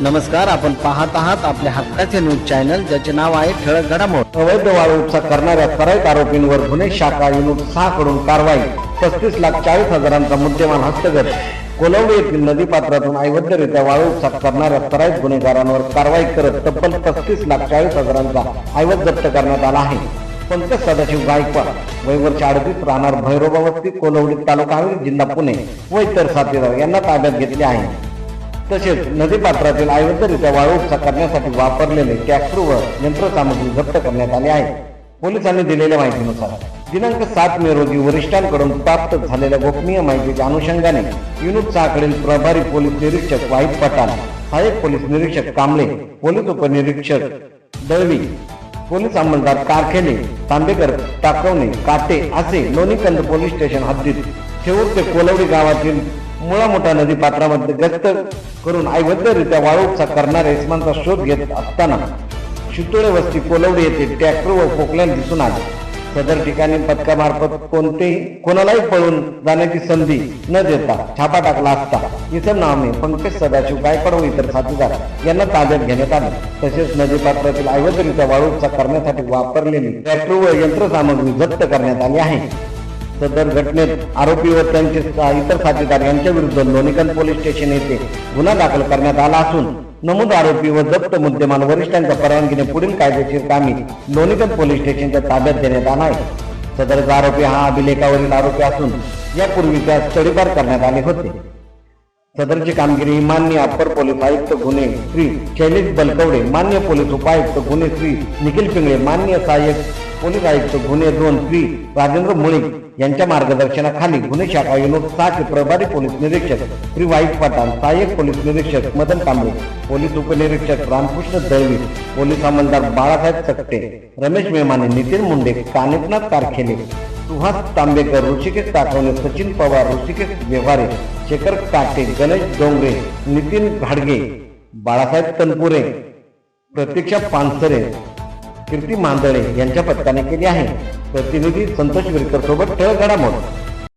नमस्कार आपण पाहत आहात आपल्या हक्काचे न्यूज चॅनल ज्याचे नाव आहे ठळक घडामोड. अवैध वाळू उपसा करणाऱ्या करायत आरोपींवर गुन्हे शाखा युनिट सहा कडून कारवाई. पस्तीस लाख चाळीस हजारांचा मुद्देमाल हस्तगत. कोलंबी येथील नदीपात्रातून अवैधरित्या वाळू उपसा करणाऱ्या फराईत गुन्हेगारांवर कारवाई करत तब्बल पस्तीस लाख चाळीस हजारांचा ऐवज जप्त करण्यात आला आहे. पंकज सदाशिव गायकवाड वय वर्ष अडतीस राहणार भैरोबावस्ती कोलवडी तालुका जिल्हा पुणे व इतर साथीदार यांना ताब्यात घेतले आहे. तसेच नदीपात्रातील अवैधरित्या वाळू उपसा करण्यासाठी वापरलेले ट्रॅक्टर यंत्रसामग्री जप्त करण्यात आली आहे. पोलिसांनी दिलेल्या माहितीनुसार दिनांक सात मे रोजी वरिष्ठांकडून प्राप्त झालेल्या गोपनीय माहितीच्या अनुषंगाने युनिट सहाकडील प्रभारी पोलीस निरीक्षक वाहिद पठाण सहाय्यक पोलीस निरीक्षक कांबळे पोलीस उपनिरीक्षक दळवी पोलीस अंमलदार कारखेने तांबेकर टाकवणे काटे असे लोणीकंद पोलीस स्टेशन हद्दीत शेवट ते कोलवडी गावातील मुळा मोठा नदी पात्रामध्ये गस्त करून अवैधरित्या वाळू उपसा करणाऱ्या इसमांचा शोध घेत असताना शितोळे वस्ती कोलवडी येथे ट्रॅक्टर व पोकल्यान दिसून आले. सदर ठिकाणी पथकामार्फत कोणतेही कोणालाही पळून जाण्याची संधी न देता छापा टाकला असता इसम नामे पंकज सदाशिव गायकवाड व इतर साथीदार यांना ताब्यात घेण्यात आले. तसेच नदीपात्रातील अवैधरित्या वाळू उपसा करण्यासाठी वापरलेली ट्रॅक्टर व यंत्रसामग्री जप्त करण्यात आली आहे. सदर घटनेत आरोपी व त्यांचे इतर साथीदार यांच्या विरुद्ध लोणीकंद पोलीस स्टेशन येथे गुन्हा दाखल करण्यात आला असून नमूद आरोपी व जप्त मुद्देमाल वरिष्ठांच्या परवानगीने पुढील कायदेशीर कामी लोणीकंद पोलीस स्टेशनच्या ताब्यात देण्यात आला आहे सदरचा आरोपी हा अभिलेखावरील आरोपी असून यापूर्वी त्यास चढीपार करण्यात आले होते. सदरची कामगिरी मान्य अप्पर पोलीस आयुक्त गुन्हे श्री शैलेश बलकवडे मान्य पोलीस उपायुक्त गुन्हे श्री निखिल पिंगळे मान्य सहाय्यक पोलीस आयुक्त गुन्हे दोन श्री राजेंद्र मुळीक यांच्या मार्गदर्शनाखाली गुन्हे शाखा युनिट सहाचे प्रभारी पोलीस निरीक्षक श्री वाईट पठाण सहाय्यक पोलीस निरीक्षक मदन कांबळे पोलीस उपनिरीक्षक रामकृष्ण दळवी पोलीस अंमलदार बाळासाहेब चकटे रमेश मेमाने नितीन मुंडे कानिपनाथ कारखेले सुहास तांबेकर ऋषिकेश ताठवणे सचिन पवार ऋषिकेश व्यवहारे शेखर काटे गणेश डोंगरे नितीन घाडगे बाळासाहेब तनपुरे प्रतीक्षा पानसरे कीर्ती मांदळे यांच्या पथकाने केली आहे. प्रतिनिधी संतोष विरकर सोबत ठळ घडामोड.